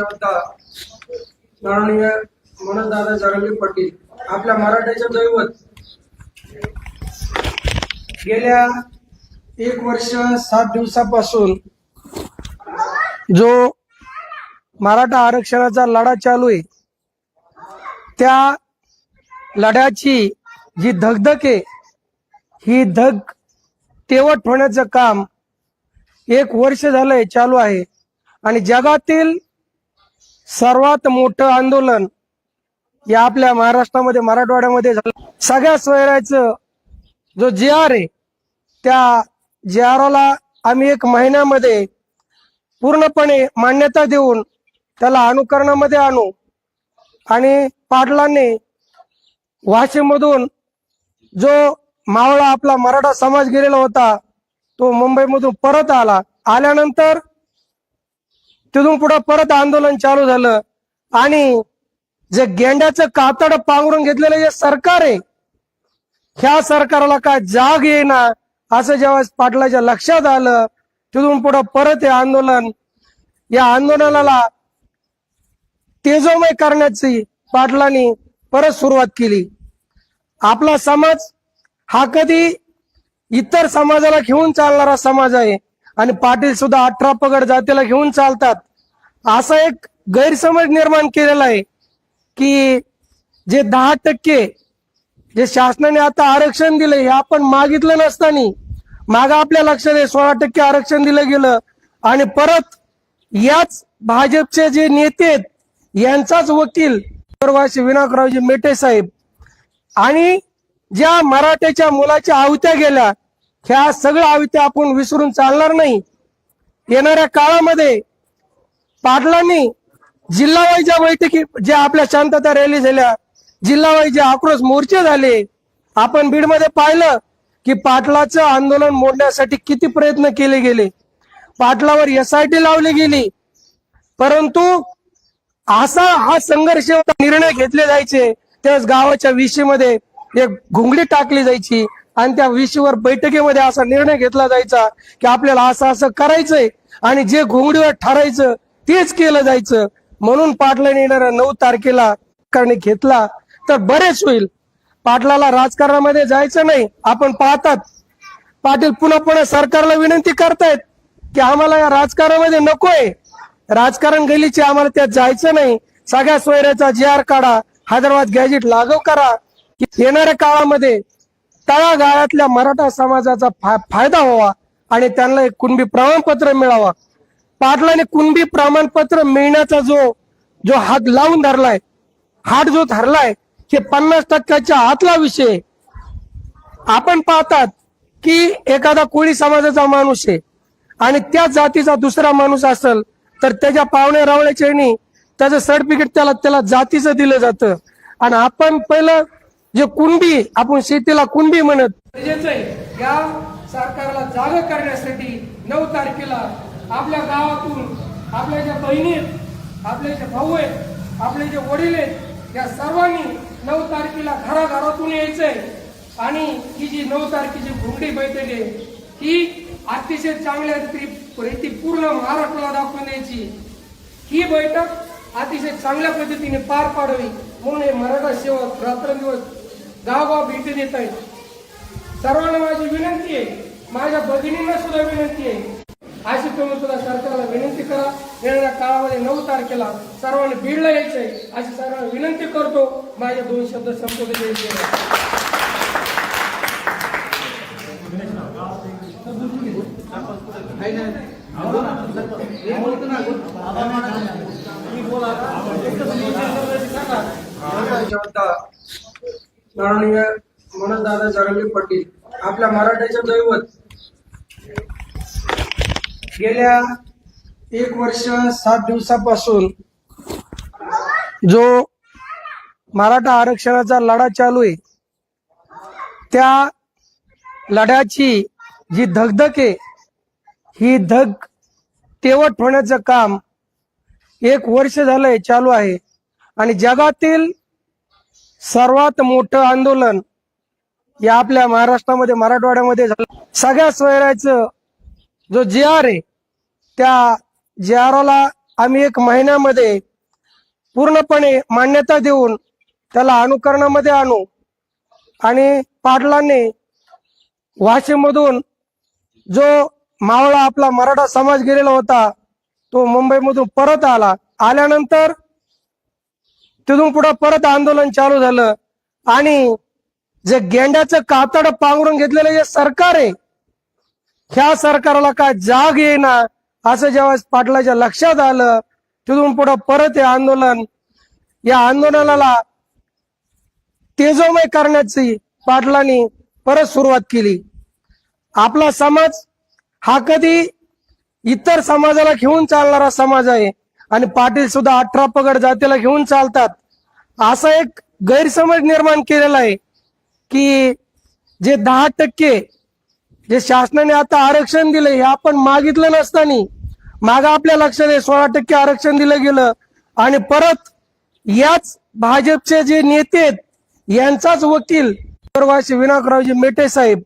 होता. माननीय मनोजदादा जरंगे पाटील आपल्या मराठ्याचे दैवत. गेल्या एक वर्ष सात दिवसापासून जो मराठा आरक्षणाचा लढा चालू आहे त्या लढ्याची जी धगधग आहे ही धग तेवट होण्याचं काम एक वर्ष झालंय चालू आहे. आणि जगातील सर्वात मोठं आंदोलन या आपल्या महाराष्ट्रामध्ये मराठवाड्यामध्ये झालं. सगळ्या स्वैराचं जो जे आर आहे त्या जे आरला आम्ही एक महिन्यामध्ये पूर्णपणे मान्यता देऊन त्याला अनुकरणामध्ये आणू आणि पाटलांनी वाशीमधून जो मावळा आपला मराठा समाज गेलेला होता तो मुंबईमधून परत आला. आल्यानंतर तिथून पुढे परत आंदोलन चालू झालं. आणि जे गेंड्याचं कातड पांघरून घेतलेलं जे सरकार आहे ह्या सरकारला काय जाग येईना असं जेव्हा पाटलाच्या लक्षात आलं तिथून पुढे परत हे आंदोलन या आंदोलनाला तेजोमय करण्याची पाटलांनी परत सुरुवात केली. आपला समाज हा कधी इतर समाजाला घेऊन चालणारा समाज आहे. आणि पाटील सुद्धा अठरा पगड जातीला घेऊन चालतात. असा एक गैरसमज निर्माण केलेला आहे की जे दहा टक्के जे शासनाने आता आरक्षण दिले हे आपण मागितलं नसताना माग आपल्या लक्षात आहे सोळा टक्के आरक्षण दिलं गेलं आणि परत याच भाजपचे जे नेते आहेत यांचाच वकील परवाशी विनायकरावजी मेटे साहेब आणि ज्या मराठ्याच्या मुलाच्या आवत्या गेल्या ह्या सगळ्या आवत्या आपण विसरून चालणार नाही. येणाऱ्या काळामध्ये पाटलांनी जिल्हावाईच्या बैठकी ज्या आपल्या शांतता रॅली झाल्या जिल्हावाई जे आक्रोश मोर्चे झाले. आपण बीडमध्ये पाहिलं की पाटलाचं आंदोलन मोडण्यासाठी किती प्रयत्न केले गेले. पाटलावर एसआयटी लावली गेली. परंतु असा हा संघर्ष निर्णय घेतले जायचे त्यावेळेस गावाच्या विशीमध्ये एक घुंगडी टाकली जायची आणि त्या विशीवर बैठकीमध्ये असा निर्णय घेतला जायचा की आपल्याला असं असं करायचंय आणि जे घुंगडीवर ठरायचं तेच केलं जायचं. म्हणून पाटलाने येणाऱ्या नऊ तारखेला करणे घेतला तर बरेच होईल. पाटलाला राजकारणामध्ये जायचं नाही. आपण पाहतात. पाटील पुन्हा पुन्हा सरकारला विनंती करतायत की आम्हाला या राजकारणामध्ये नकोय. राजकारण गेलीचे आम्हाला त्यात जायचं नाही. सगळ्या सोयऱ्याचा जी आर काढा हैदराबाद गॅजेट लागू करा. की येणाऱ्या काळामध्ये तळागाळातल्या मराठा समाजाचा फा- फायदा व्हावा आणि त्यांना एक कुणबी प्रमाणपत्र मिळावा. पाटलाने कुणबी प्रमाणपत्र मिळण्याचा जो जो हात लावून धरलाय हात जो धरलाय हे पन्नास टक्क्याच्या आतला विषय आपण पाहतात की एखादा कोळी समाजाचा माणूस आहे आणि त्याच जातीचा दुसरा माणूस असेल तर त्याच्या पाहुण्या रावळ्याच्या त्याचं सर्टिफिकेट त्याला त्याला जातीचं दिलं जातं. आणि आपण पहिलं जे कुणबी आपण शेतीला कुणबी म्हणत या सरकारला जाग करण्यासाठी नऊ तारखेला आपल्या गावातून आपल्या ज्या बहिणी आहेत आपले जे भाऊ आहेत आपले जे वडील आहेत या सर्वांनी नऊ तारखेला घराघरातून यायचंय. आणि ही जी नऊ तारखेची घुमडी बैठक आहे ही अतिशय चांगल्या रीती पूर्ण महाराष्ट्राला दाखवून द्यायची. ही बैठक अतिशय चांगल्या पद्धतीने पार पाडावी म्हणून हे मराठा सेवक रात्रंदिवस गावगाव भेटी देत आहेत. सर्वांना माझी विनंती आहे माझ्या भगिनींना सुद्धा विनंती आहे अशी तुम्ही सुद्धा सरकारला विनंती करा. येणाऱ्या काळामध्ये नऊ तारखेला सर्वांनी बीडला यायचंय. अशी सर्वांना विनंती करतो. माझे दोन शब्द संबोधित द्यायचे माननीय मनोजदादा जरंगे पाटील आपल्या मराठ्याचे दैवत. गेल्या एक वर्ष सात दिवसापासून जो मराठा आरक्षणाचा लढा चालू आहे त्या लढ्याची जी धगधग आहे ही धग तेवट होण्याचं काम एक वर्ष झालंय चालू आहे. आणि जगातील सर्वात मोठं आंदोलन या आपल्या महाराष्ट्रामध्ये मराठवाड्यामध्ये झालं. सगळ्या स्वैराचं जो जे आर आहे त्या जे आर ला आम्ही एक महिन्यामध्ये पूर्णपणे मान्यता देऊन त्याला अनुकरणामध्ये आणू आणि पाटलांनी वाशीमधून जो मावळा आपला मराठा समाज गेलेला होता तो मुंबईमधून परत आला. आल्यानंतर तिथून पुढे परत आंदोलन चालू झालं आणि जे गेंड्याचं कातड पांघरून घेतलेलं जे सरकार आहे ह्या सरकारला काय जाग येईना? असं जेव्हा पाटलाच्या लक्षात आलं तिथून पुढं परत हे आंदोलन. या आंदोलनाला तेजोमय करण्याची पाटलांनी परत सुरुवात केली. आपला समाज हा कधी इतर समाजाला घेऊन चालणारा समाज आहे. आणि पाटील सुद्धा अठरा पगड जातीला घेऊन चालतात. असा एक गैरसमज निर्माण केलेला आहे की जे दहा टक्के जे शासनाने आता आरक्षण दिलं हे आपण मागितलं नसताना माग आपल्या लक्षात आहे सोळा टक्के आरक्षण दिलं गेलं. आणि परत याच भाजपचे जे नेते आहेत यांचाच वकील विनायकरावजी मेटे साहेब